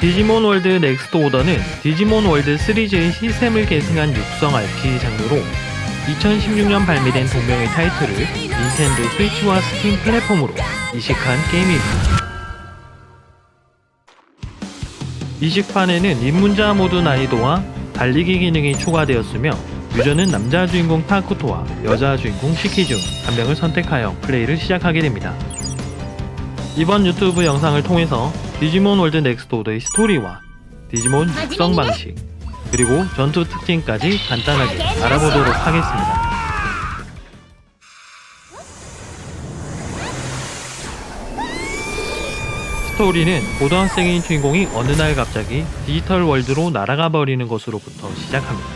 디지몬 월드 넥스트 오더는 디지몬 월드 시리즈의 시스템을 계승한 육성 RPG 장르로 2016년 발매된 동명의 타이틀을 닌텐도 스위치와 스팀 플랫폼으로 이식한 게임입니다. 이식판에는 입문자 모드 난이도와 달리기 기능이 추가되었으며 유저는 남자 주인공 타쿠토와 여자 주인공 시키 중 한 명을 선택하여 플레이를 시작하게 됩니다. 이번 유튜브 영상을 통해서 디지몬 월드 넥스트 오더의 스토리와 디지몬 육성 방식 그리고 전투 특징까지 간단하게 알아보도록 하겠습니다. 스토리는 고등학생인 주인공이 어느 날 갑자기 디지털 월드로 날아가 버리는 것으로부터 시작합니다.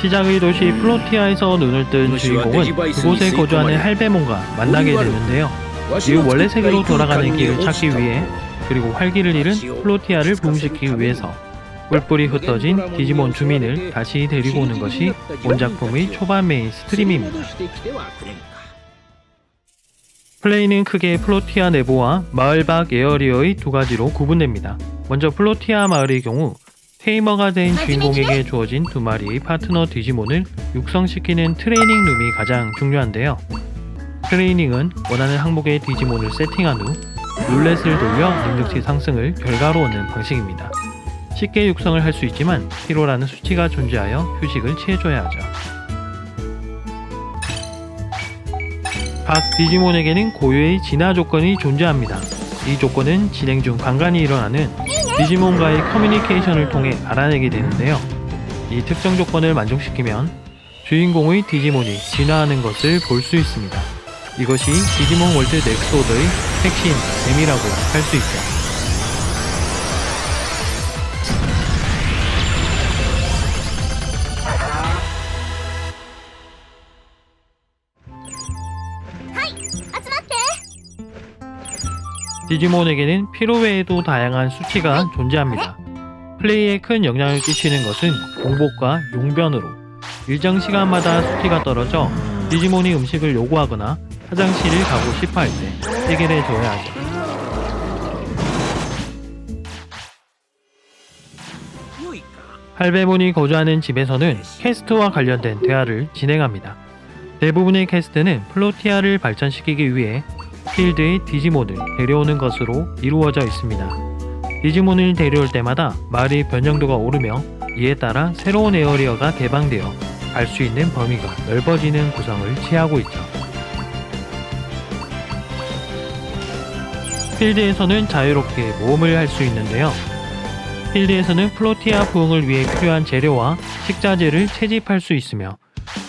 시작의 도시 플로티아에서 눈을 뜬 주인공은 그곳에 거주하는 할배몬과 만나게 되는데요. 이후 원래 세계로 돌아가는 길을 찾기 위해 그리고 활기를 잃은 플로티아를 부흥시키기 위해서 뿔뿔이 흩어진 디지몬 주민을 다시 데리고 오는 것이 원작품의 초반 메인 스트림입니다. 플레이는 크게 플로티아 내부와 마을 밖 에어리어의 두 가지로 구분됩니다. 먼저 플로티아 마을의 경우 테이머가 된 주인공에게 주어진 두 마리의 파트너 디지몬을 육성시키는 트레이닝 룸이 가장 중요한데요. 트레이닝은 원하는 항목의 디지몬을 세팅한 후 룰렛을 돌려 능력치 상승을 결과로 얻는 방식입니다. 쉽게 육성을 할 수 있지만 피로라는 수치가 존재하여 휴식을 취해줘야 하죠. 각 디지몬에게는 고유의 진화 조건이 존재합니다. 이 조건은 진행 중 반간이 일어나는 디지몬과의 커뮤니케이션을 통해 알아내게 되는데요. 이 특정 조건을 만족시키면 주인공의 디지몬이 진화하는 것을 볼 수 있습니다. 이것이 디지몬 월드 오더의 핵심, 재미라고 할 수 있죠. 디지몬에게는 피로 외에도 다양한 수치가 존재합니다. 플레이에 큰 영향을 끼치는 것은 공복과 용변으로 일정 시간마다 수치가 떨어져 디지몬이 음식을 요구하거나 화장실을 가고 싶어 할 때 해결해 줘야 하죠. 할배몬이 거주하는 집에서는 캐스트와 관련된 대화를 진행합니다. 대부분의 캐스트는 플로티아를 발전시키기 위해 필드의 디지몬을 데려오는 것으로 이루어져 있습니다. 디지몬을 데려올 때마다 마을의 변형도가 오르며 이에 따라 새로운 에어리어가 개방되어 갈 수 있는 범위가 넓어지는 구성을 취하고 있죠. 필드에서는 자유롭게 모험을 할 수 있는데요. 필드에서는 플로티아 부흥을 위해 필요한 재료와 식자재를 채집할 수 있으며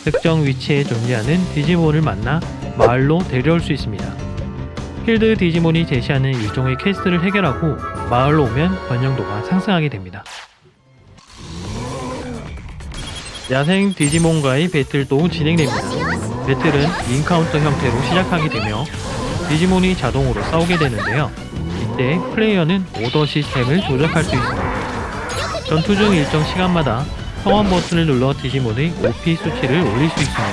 특정 위치에 존재하는 디지몬을 만나 마을로 데려올 수 있습니다. 필드 디지몬이 제시하는 일종의 퀘스트를 해결하고 마을로 오면 번영도가 상승하게 됩니다. 야생 디지몬과의 배틀도 진행됩니다. 배틀은 인카운터 형태로 시작하게 되며 디지몬이 자동으로 싸우게 되는데요. 이때 플레이어는 오더 시스템을 조작할 수 있습니다. 전투 중 일정 시간마다 성원 버튼을 눌러 디지몬의 OP 수치를 올릴 수 있으며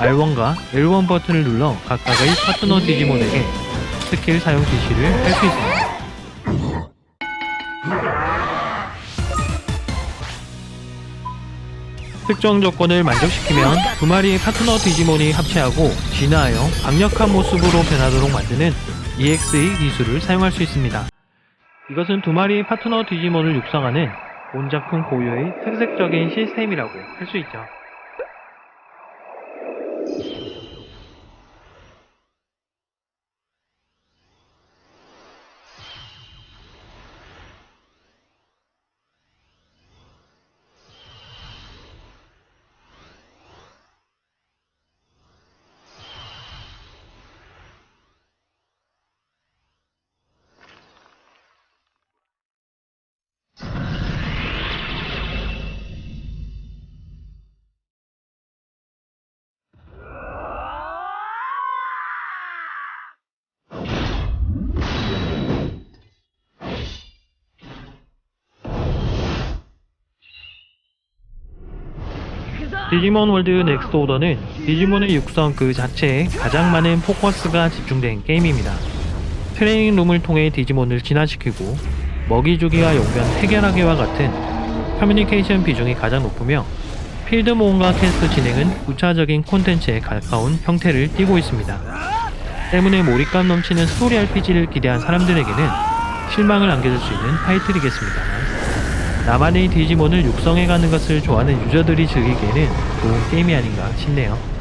R1과 L1 버튼을 눌러 각각의 파트너 디지몬에게 스킬 사용 지시를 할 수 있습니다. 특정 조건을 만족시키면 두 마리의 파트너 디지몬이 합체하고 진화하여 강력한 모습으로 변하도록 만드는 EX의 기술을 사용할 수 있습니다. 이것은 두 마리의 파트너 디지몬을 육성하는 본작품 고유의 특색적인 시스템이라고 할 수 있죠. 디지몬 월드 넥스트 오더는 디지몬의 육성 그 자체에 가장 많은 포커스가 집중된 게임입니다. 트레이닝 룸을 통해 디지몬을 진화시키고 먹이 주기와 용변 해결하기와 같은 커뮤니케이션 비중이 가장 높으며 필드 모험과 퀘스트 진행은 부차적인 콘텐츠에 가까운 형태를 띠고 있습니다. 때문에 몰입감 넘치는 스토리 RPG를 기대한 사람들에게는 실망을 안겨줄 수 있는 타이틀이겠습니다만 나만의 디지몬을 육성해가는 것을 좋아하는 유저들이 즐기기에는 좋은 게임이 아닌가 싶네요.